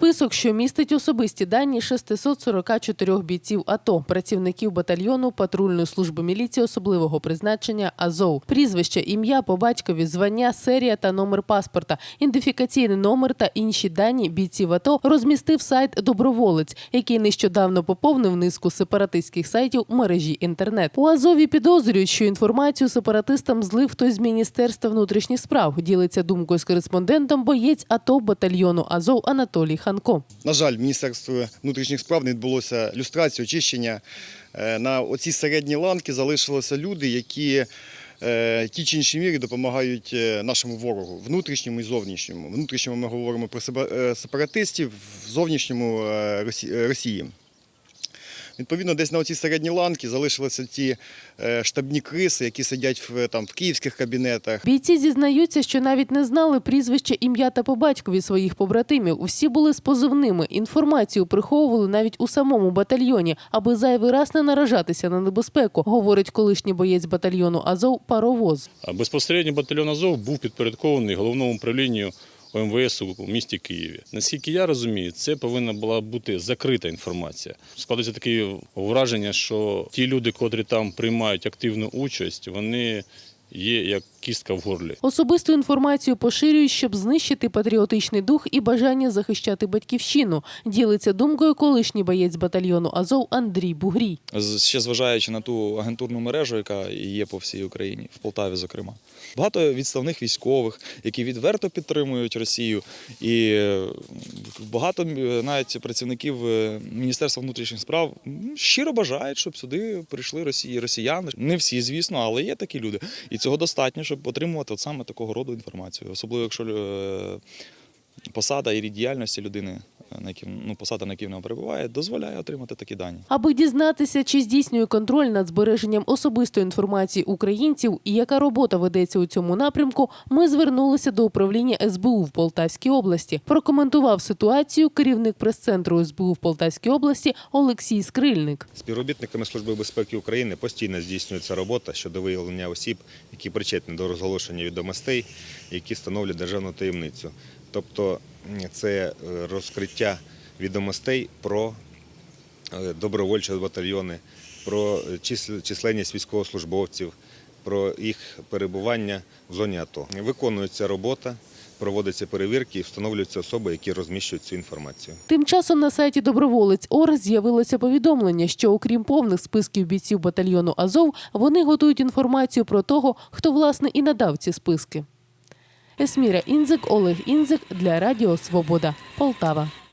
список, що містить особисті дані 644 бійців АТО, працівників батальйону патрульної служби міліції особливого призначення Азов, прізвище, ім'я по батькові, звання, серія та номер паспорта, ідентифікаційний номер та інші дані бійців АТО розмістив сайт Доброволець, який нещодавно поповнив низку сепаратистських сайтів мережі інтернет. У Азові підозрюють, що інформацію сепаратистам злив хтось з міністерства внутрішніх справ. Ділиться думкою з кореспондентом боєць АТО батальйону Азов Анатолій Ханко. На жаль, Міністерство внутрішніх справ не відбулося люстрації, очищення. Е, На оці середні ланки залишилися люди, які ті чи інші мірі допомагають е, нашому ворогу, внутрішньому і зовнішньому. Внутрішньому ми говоримо про е, сепаратистів, в зовнішньому е, Росі- е, Росії. Відповідно, десь на оці середні ланки залишилися ті е, штабні криси, які сидять в, там, в київських кабінетах, Бійці зізнаються, що навіть не знали прізвище, ім'я та по батькові своїх побратимів. Усі були з позивними. Інформацію приховували навіть у самому батальйоні, аби зайвий раз не наражатися на небезпеку, говорить колишній боєць батальйону Азов Паровоз. Безпосередньо батальйон Азов був підпорядкований головному управлінню ОМВС у місті Києві. Наскільки я розумію, це повинна була бути закрита інформація. Складається таке враження, що ті люди, котрі там приймають активну участь, вони є як кістка в горлі. Особисту інформацію поширюють, щоб знищити патріотичний дух і бажання захищати батьківщину. Ділиться думкою колишній боєць батальйону Азов Андрій Бугрій. Ще зважаючи на ту агентурну мережу, яка є по всій Україні, в Полтаві, зокрема. Багато відставних військових, які відверто підтримують Росію, і е, багато е, навіть працівників е, Міністерства внутрішніх справ щиро бажають, щоб сюди прийшли росії, росіяни. Не всі, звісно, але є такі люди. І цього достатньо, щоб отримувати от саме такого роду інформацію, особливо якщо е, посада і рід діяльності людини, на якій, ну, посада, на якій вона перебуває, дозволяє отримати такі дані. Аби дізнатися, чи здійснює контроль над збереженням особистої інформації українців і яка робота ведеться у цьому напрямку, ми звернулися до управління СБУ в Полтавській області. Прокоментував ситуацію керівник прес-центру СБУ в Полтавській області Олексій Скрильник. Співробітниками Служби безпеки України постійно здійснюється робота щодо виявлення осіб, які причетні до розголошення відомостей, які становлять державну таємницю. Тобто це е, розкриття відомостей про е, добровольчі батальйони, про численність військовослужбовців, про їх перебування в зоні АТО. Виконується робота, проводяться перевірки і встановлюються особи, які розміщують цю інформацію. Тим часом на сайті Доброволець Орг з'явилося повідомлення, що окрім повних списків бійців батальйону Азов, вони готують інформацію про того, хто власне і надав ці списки. Есміра Інзик, Олег Інзик для Радіо Свобода, Полтава.